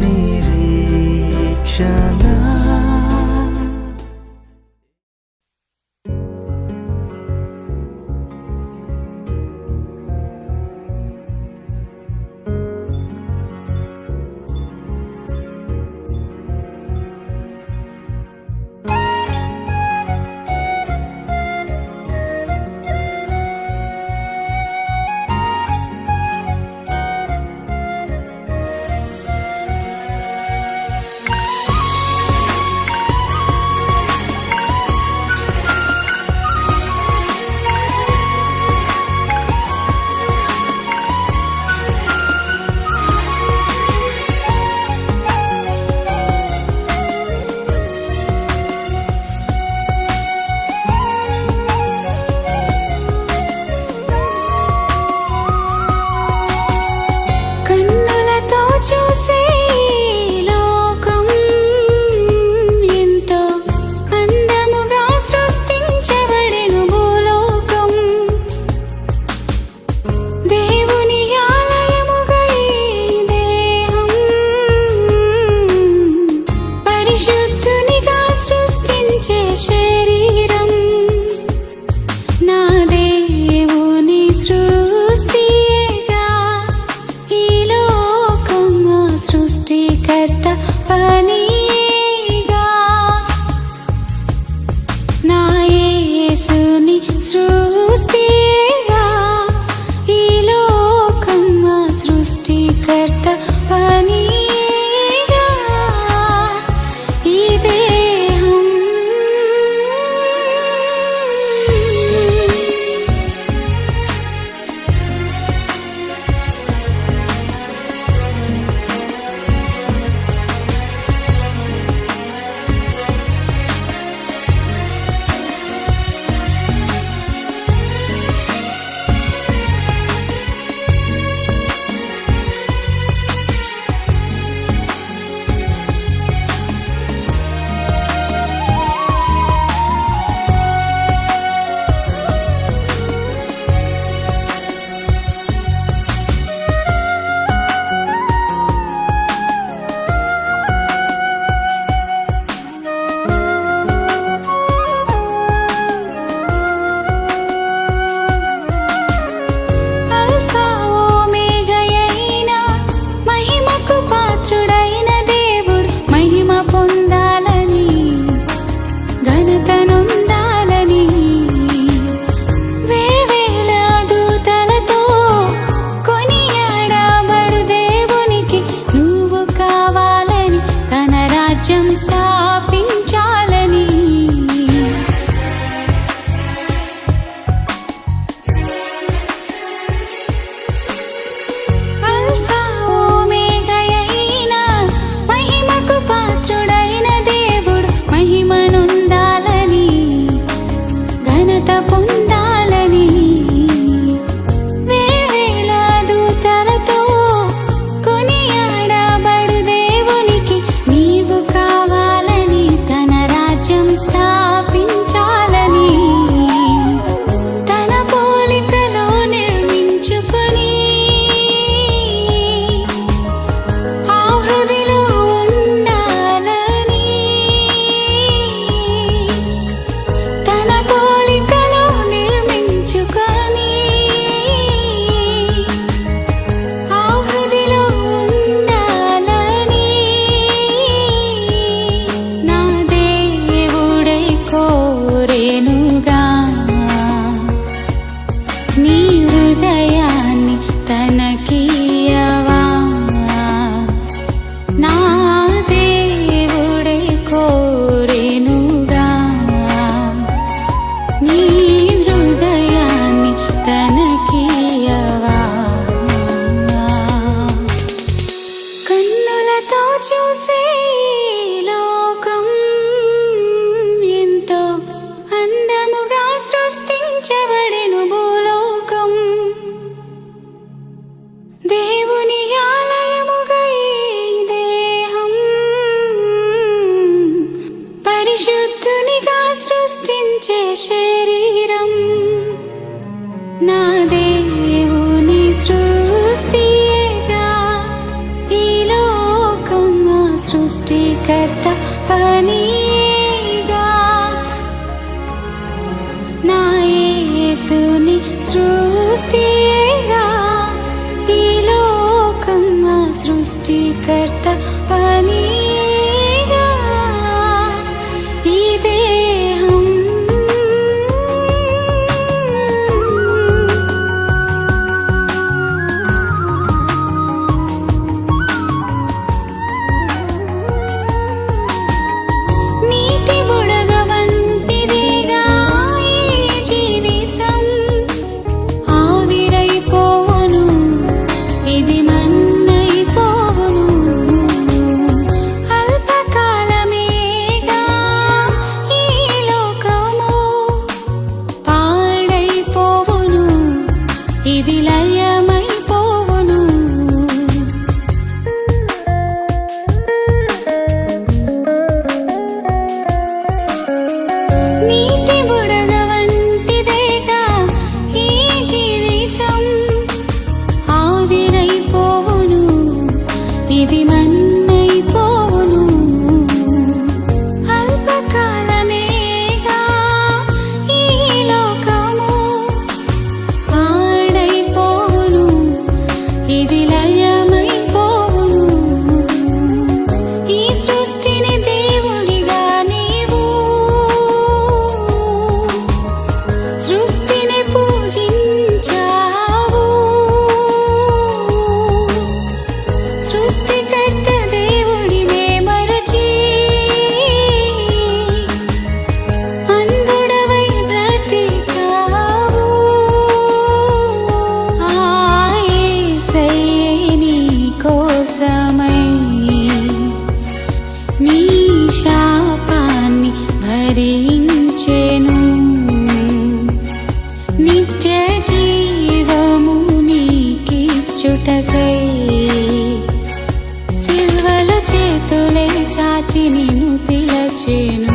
मेरी क्षण జీవించే శరీరం. నా దేవుని సృష్టిగా ఈ లోకం నా సృష్టికర్త పనిగా నా యేసుని సృష్టిగా ఈ లోకం సృష్టికర్త పనిగా y dile నేను పిలచేను.